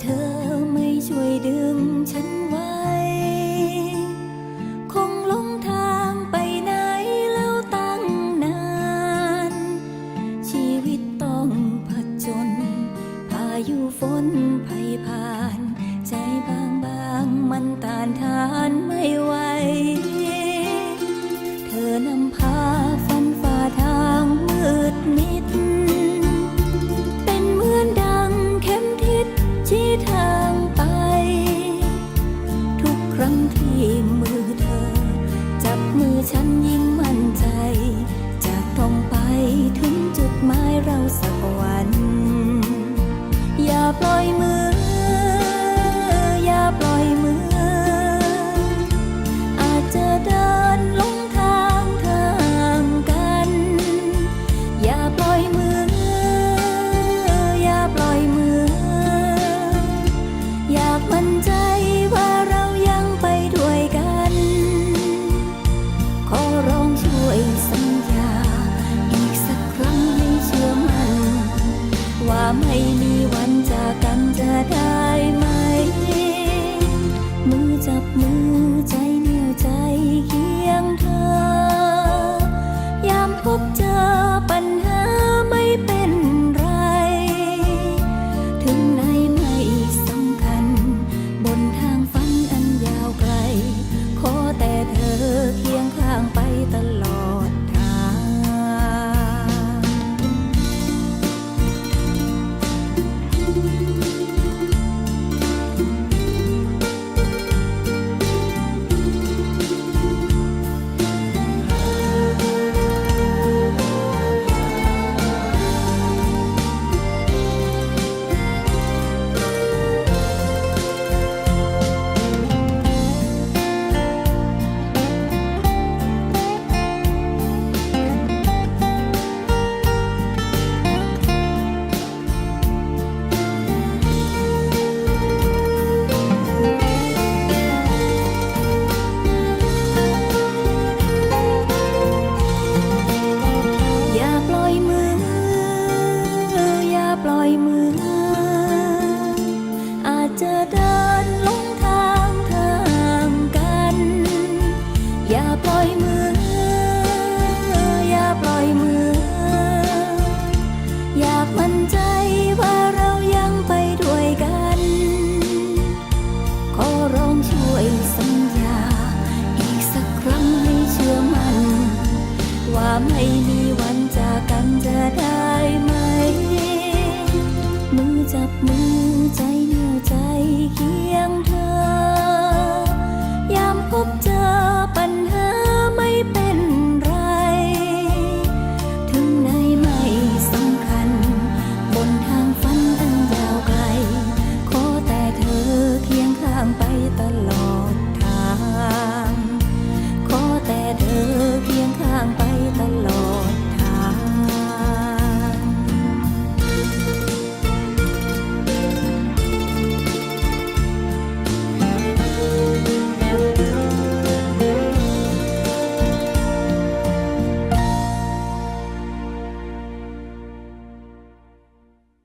เธอไม่ช่วยดึงฉันไว้ คงหลงทางไปไหนแล้วตั้งนาน ชีวิตต้องผจญพายุฝนภัยผ่าน ใจบางบางมันต้านทานางไป ทุกครั้งที่ มั่นใจว่าเรายังไปด้วยกัน ขอร้องช่วยสัญญา อีกสักครั้งให้เชื่อมัน ว่าไม่มีวันจากกันจะได้